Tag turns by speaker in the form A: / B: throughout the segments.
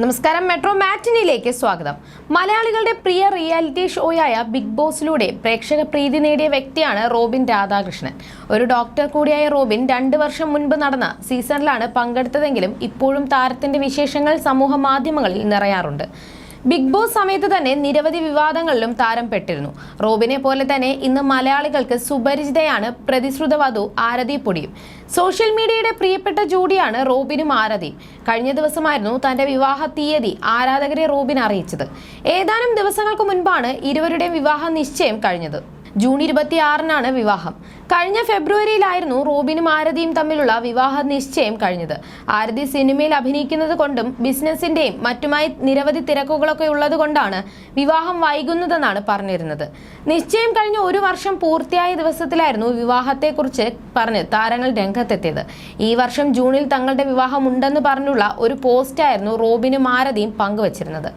A: നമസ്കാരം മെട്രോ മാറ്റിനിയിലേക്ക് സ്വാഗതം. മലയാളികളുടെ പ്രിയ റിയാലിറ്റി ഷോയായ ബിഗ് ബോസിലൂടെ പ്രേക്ഷക പ്രീതി നേടിയ വ്യക്തിയാണ് റോബിൻ രാധാകൃഷ്ണൻ. ഒരു ഡോക്ടർ കൂടിയായ റോബിൻ രണ്ട് വർഷം മുൻപ് നടന്ന സീസണിലാണ് പങ്കെടുത്തതെങ്കിലും ഇപ്പോഴും താരത്തിന്റെ വിശേഷങ്ങൾ സമൂഹ മാധ്യമങ്ങളിൽ നിറയാറുണ്ട്. ബിഗ് ബോസ് സമയത്ത് തന്നെ നിരവധി വിവാദങ്ങളിലും താരം പെട്ടിരുന്നു. റോബിനെ പോലെ തന്നെ ഇന്ന് മലയാളികൾക്ക് സുപരിചിതയാണ് പ്രതിശ്രുത വധു ആരതി പൊടിയും. സോഷ്യൽ മീഡിയയുടെ പ്രിയപ്പെട്ട ജോഡിയാണ് റോബിനും ആരതിയും. കഴിഞ്ഞ ദിവസമായിരുന്നു തന്റെ വിവാഹ തീയതി ആരാധകരെ റോബിൻ അറിയിച്ചത്. ഏതാനും ദിവസങ്ങൾക്ക് മുൻപാണ് ഇരുവരുടെയും വിവാഹ നിശ്ചയം കഴിഞ്ഞത്. ജൂൺ ഇരുപത്തിയാറിനാണ് വിവാഹം. കഴിഞ്ഞ ഫെബ്രുവരിയിലായിരുന്നു റോബിനും ആരതിയും തമ്മിലുള്ള വിവാഹ നിശ്ചയം കഴിഞ്ഞത്. ആരതി സിനിമയിൽ അഭിനയിക്കുന്നത് കൊണ്ടും ബിസിനസിന്റെയും മറ്റുമായി നിരവധി തിരക്കുകളൊക്കെ ഉള്ളത് കൊണ്ടാണ് വിവാഹം വൈകുന്നതെന്നാണ് പറഞ്ഞിരുന്നത്. നിശ്ചയം കഴിഞ്ഞ ഒരു വർഷം പൂർത്തിയായ ദിവസത്തിലായിരുന്നു വിവാഹത്തെക്കുറിച്ച് പറഞ്ഞ് താരങ്ങൾ രംഗത്തെത്തിയത്. ഈ വർഷം ജൂണിൽ തങ്ങളുടെ വിവാഹം ഉണ്ടെന്ന് പറഞ്ഞുള്ള ഒരു പോസ്റ്റായിരുന്നു റോബിനും ആരതിയും പങ്കുവച്ചിരുന്നത്.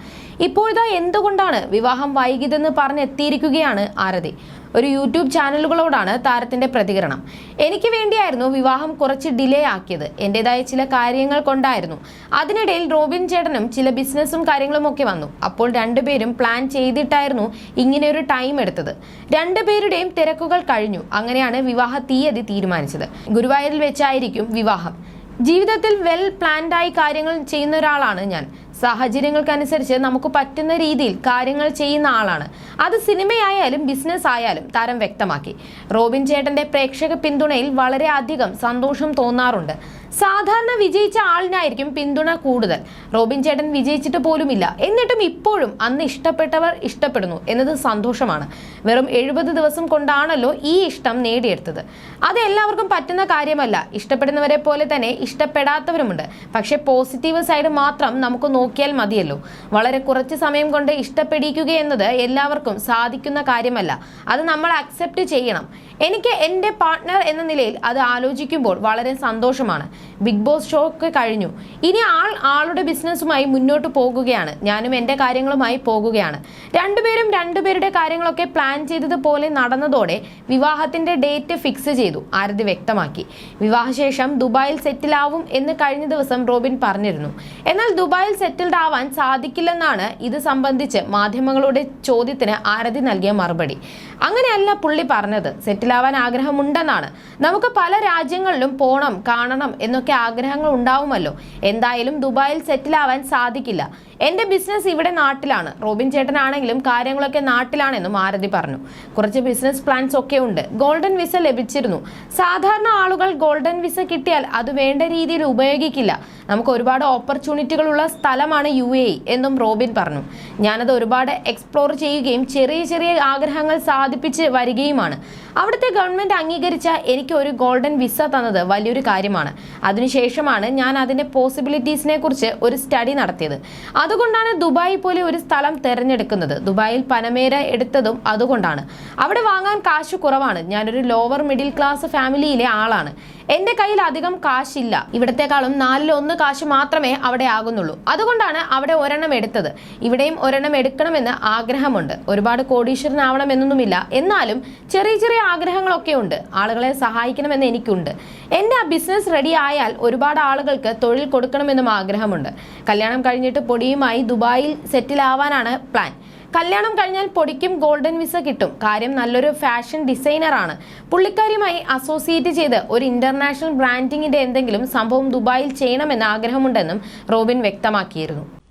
A: ഇപ്പോഴത്തെ എന്തുകൊണ്ടാണ് വിവാഹം വൈകിതെന്ന് പറഞ്ഞെത്തിയിരിക്കുകയാണ് ആരതി. ഒരു യൂട്യൂബ് ചാനലുകളോടാണ് താരത്തിന്റെ പ്രതികരണം. എനിക്ക് വേണ്ടിയായിരുന്നു വിവാഹം കുറച്ച് ഡിലേ ആക്കിയത്. എന്റെതായ ചില കാര്യങ്ങൾ കൊണ്ടായിരുന്നു. അതിനിടയിൽ റോബിൻ ചേട്ടനും ചില ബിസിനസ്സും കാര്യങ്ങളും ഒക്കെ വന്നു. അപ്പോൾ രണ്ടുപേരും പ്ലാൻ ചെയ്തിട്ടായിരുന്നു ഇങ്ങനെ ഒരു ടൈം എടുത്തത്. രണ്ടുപേരുടെയും തിരക്കുകൾ കഴിഞ്ഞു. അങ്ങനെയാണ് വിവാഹ തീയതി തീരുമാനിച്ചത്. ഗുരുവായൂരിൽ വെച്ചായിരിക്കും വിവാഹം. ജീവിതത്തിൽ വെൽ പ്ലാൻഡായി കാര്യങ്ങൾ ചെയ്യുന്ന ഒരാളാണ് ഞാൻ. സാഹചര്യങ്ങൾക്കനുസരിച്ച് നമുക്ക് പറ്റുന്ന രീതിയിൽ കാര്യങ്ങൾ ചെയ്യുന്ന ആളാണ്. അത് സിനിമയായാലും ബിസിനസ് ആയാലും താരം വ്യക്തമാക്കി. റോബിൻ ചേട്ടന്റെ പ്രേക്ഷക പിന്തുണയിൽ വളരെയധികം സന്തോഷം തോന്നാറുണ്ട്. സാധാരണ വിജയിച്ച ആളിനായിരിക്കും പിന്തുണ കൂടുതൽ. റോബിൻ ചേട്ടൻ വിജയിച്ചിട്ട് പോലുമില്ല. എന്നിട്ടും ഇപ്പോഴും അന്ന് ഇഷ്ടപ്പെട്ടവർ ഇഷ്ടപ്പെടുന്നു എന്നത് സന്തോഷമാണ്. വെറും എഴുപത് ദിവസം കൊണ്ടാണല്ലോ ഈ ഇഷ്ടം നേടിയെടുത്തത്. അത് എല്ലാവർക്കും പറ്റുന്ന കാര്യമല്ല. ഇഷ്ടപ്പെടുന്നവരെ പോലെ തന്നെ ഇഷ്ടപ്പെടാത്തവരുമുണ്ട്. പക്ഷെ പോസിറ്റീവ് സൈഡ് മാത്രം നമുക്ക് നോക്കിയാൽ മതിയല്ലോ. വളരെ കുറച്ച് സമയം കൊണ്ട് ഇഷ്ടപ്പെടിക്കുക എന്നത് എല്ലാവർക്കും സാധിക്കുന്ന കാര്യമല്ല. അത് നമ്മൾ അക്സെപ്റ്റ് ചെയ്യണം. എനിക്ക് എന്റെ പാർട്ട്ണർ എന്ന നിലയിൽ അത് ആലോചിക്കുമ്പോൾ വളരെ സന്തോഷമാണ്. ബിഗ് ബോസ് ഷോ ഒക്കെ കഴിഞ്ഞു. ഇനി ആൾ ആളുടെ ബിസിനസ്സുമായി മുന്നോട്ട് പോകുകയാണ്. ഞാനും എന്റെ കാര്യങ്ങളുമായി പോകുകയാണ്. രണ്ടുപേരും രണ്ടുപേരുടെ കാര്യങ്ങളൊക്കെ പ്ലാൻ ചെയ്തതുപോലെ നടന്നതോടെ വിവാഹത്തിന്റെ ഡേറ്റ് ഫിക്സ് ചെയ്തു ആരതി വ്യക്തമാക്കി. വിവാഹശേഷം ദുബായിൽ സെറ്റിലാവും എന്ന് കഴിഞ്ഞ ദിവസം റോബിൻ പറഞ്ഞിരുന്നു. എന്നാൽ ദുബായിൽ സെറ്റിൽഡ് ആവാൻ സാധിക്കില്ലെന്നാണ് ഇത് സംബന്ധിച്ച് മാധ്യമങ്ങളുടെ ചോദ്യത്തിന് ആരതി നൽകിയ മറുപടി. അങ്ങനെയല്ല പുള്ളി പറഞ്ഞത്. സെറ്റിലാവാൻ ആഗ്രഹമുണ്ടെന്നാണ്. നമുക്ക് പല രാജ്യങ്ങളിലും പോണം കാണണം എന്നൊക്കെ ആഗ്രഹങ്ങൾ ഉണ്ടാവുമല്ലോ. എന്തായാലും ദുബായിൽ സെറ്റിൽ ആവാൻ സാധിക്കില്ല. എന്റെ ബിസിനസ് ഇവിടെ നാട്ടിലാണ്. റോബിൻ ചേട്ടനാണെങ്കിലും കാര്യങ്ങളൊക്കെ നാട്ടിലാണെന്നും ആരതി പറഞ്ഞു. കുറച്ച് ബിസിനസ് പ്ലാൻസ് ഒക്കെ ഉണ്ട്. ഗോൾഡൻ വിസ ലഭിച്ചിരുന്നു. സാധാരണ ആളുകൾ ഗോൾഡൻ വിസ കിട്ടിയാൽ അത് വേണ്ട രീതിയിൽ ഉപയോഗിക്കില്ല. നമുക്ക് ഒരുപാട് ഓപ്പർച്യൂണിറ്റികളുള്ള സ്ഥലമാണ് യു എ എന്നും റോബിൻ പറഞ്ഞു. ഞാനത് ഒരുപാട് എക്സ്പ്ലോർ ചെയ്യുകയും ചെറിയ ചെറിയ ആഗ്രഹങ്ങൾ സാധിപ്പിച്ച് വരികയുമാണ്. അവിടുത്തെ ഗവൺമെന്റ് അംഗീകരിച്ച എനിക്ക് ഒരു ഗോൾഡൻ വിസ തന്നത് വലിയൊരു കാര്യമാണ്. അതിനുശേഷമാണ് ഞാൻ അതിന്റെ പോസിബിലിറ്റീസിനെ കുറിച്ച് ഒരു സ്റ്റഡി നടത്തിയത്. അതുകൊണ്ടാണ് ദുബായി പോലെ ഒരു സ്ഥലം തിരഞ്ഞെടുക്കുന്നത്. ദുബായിൽ പനമേര എടുത്തതും അതുകൊണ്ടാണ്. അവിടെ വാങ്ങാൻ കാശ് കുറവാണ്. ഞാനൊരു ലോവർ മിഡിൽ ക്ലാസ് ഫാമിലിയിലെ ആളാണ്. എന്റെ കയ്യിൽ അധികം കാശില്ല. ഇവിടത്തെക്കാളും നാലിൽ ഒന്ന് കാശ് മാത്രമേ അവിടെ ആകുന്നുള്ളൂ. അതുകൊണ്ടാണ് അവിടെ ഒരെണ്ണം എടുത്തത്. ഇവിടെയും ഒരെണ്ണം എടുക്കണമെന്ന് ആഗ്രഹമുണ്ട്. ഒരുപാട് കോടീശ്വരനാവണമെന്നൊന്നുമില്ല. എന്നാലും ചെറിയ ചെറിയ ആഗ്രഹങ്ങളൊക്കെ ഉണ്ട്. ആളുകളെ സഹായിക്കണമെന്ന് എനിക്കുണ്ട്. എന്റെ ആ ബിസിനസ് റെഡി ആയാൽ ഒരുപാട് ആളുകൾക്ക് തൊഴിൽ കൊടുക്കണമെന്നും ആഗ്രഹമുണ്ട്. കല്യാണം കഴിഞ്ഞിട്ട് പൊടിയുമായി ദുബായിൽ സെറ്റിൽ ആവാനാണ് പ്ലാൻ കല്യാണം കഴിഞ്ഞാൽ പൊടിക്കും ഗോൾഡൻ വിസ കിട്ടും. കാര്യം നല്ലൊരു ഫാഷൻ ഡിസൈനറാണ് പുള്ളിക്കാരിയുമായി അസോസിയേറ്റ് ചെയ്ത് ഒരു ഇന്റർനാഷണൽ ബ്രാൻഡിങ്ങിന്റെ എന്തെങ്കിലും സംഭവം ദുബായിൽ ചെയ്യണമെന്ന് ആഗ്രഹമുണ്ടെന്നും റോബിൻ വ്യക്തമാക്കിയിരുന്നു.